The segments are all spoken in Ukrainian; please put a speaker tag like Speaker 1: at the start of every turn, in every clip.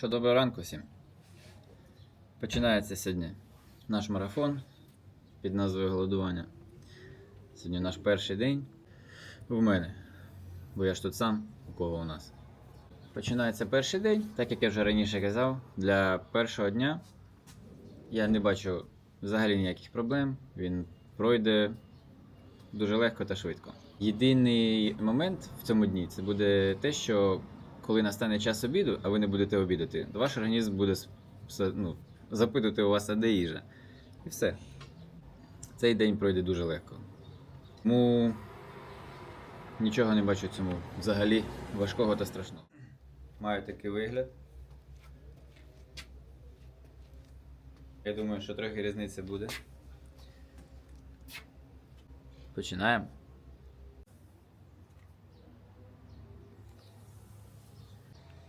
Speaker 1: Що доброго ранку всім. Починається сьогодні наш марафон під назвою Голодування. Сьогодні наш перший день в мене, бо я ж тут сам, у кого у нас. Починається перший день, так як я вже раніше казав, для першого дня я не бачу взагалі ніяких проблем. Він пройде дуже легко та швидко. Єдиний момент в цьому дні це буде те, що коли настане час обіду, а ви не будете обідати, то ваш організм буде ну, запитувати у вас, а де їжа. І все. Цей день пройде дуже легко. Тому нічого не бачу цьому взагалі важкого та страшного. Маю такий вигляд. Я думаю, що трохи різниця буде. Починаємо.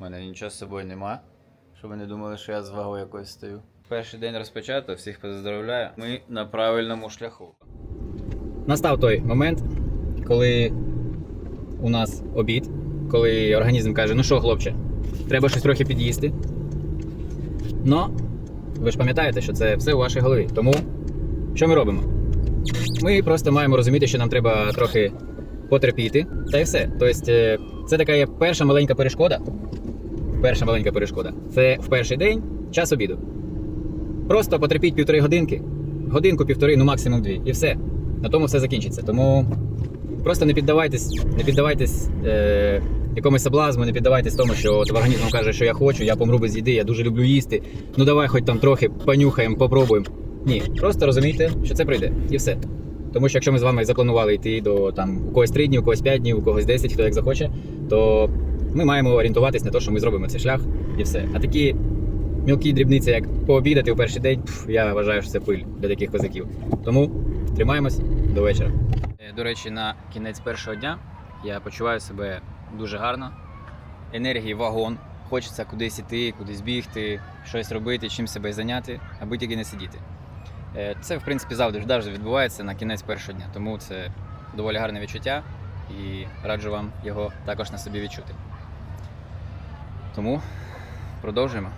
Speaker 1: У мене нічого з собою нема, щоб ви не думали, що я з вагою якось стою. Перший день розпочато, всіх поздравляю. Ми на правильному шляху. Настав той момент, коли у нас обід, коли організм каже: ну що, хлопче, треба щось трохи під'їсти. Но ви ж пам'ятаєте, що це все у вашій голові. Тому що ми робимо? Ми просто маємо розуміти, що нам треба трохи потерпіти, та й все. Тобто, е, це така є перша маленька перешкода. Перша маленька перешкода. Це в перший день час обіду. Просто потерпіть півтори годинки, годинку, півтори, ну максимум дві, і все. На тому все закінчиться. Тому просто не піддавайтесь, не піддавайтесь е, якомусь соблазму, не піддавайтесь тому, що от організм каже, що я хочу, я помру без їди, я дуже люблю їсти. Ну давай хоч там трохи понюхаємо, попробуємо. Ні, просто розумійте, що це прийде, і все. Тому що якщо ми з вами запланували йти до там у когось 3 дні, у когось 5 днів, у когось 10, хто як захоче, то ми маємо орієнтуватись на те, що ми зробимо цей шлях і все. А такі мілкі дрібниці, як пообідати у перший день, пф, я вважаю, що це пиль для таких козаків. Тому тримаємось до вечора. До речі, на кінець першого дня я почуваю себе дуже гарно. Енергії вагон. Хочеться кудись іти, кудись бігти, щось робити, чим себе зайняти, аби тільки не сидіти. Е, Це, в принципі, завжди завжди відбувається на кінець першого дня, тому це доволі гарне відчуття і раджу вам його також на собі відчути. Тому продовжуємо.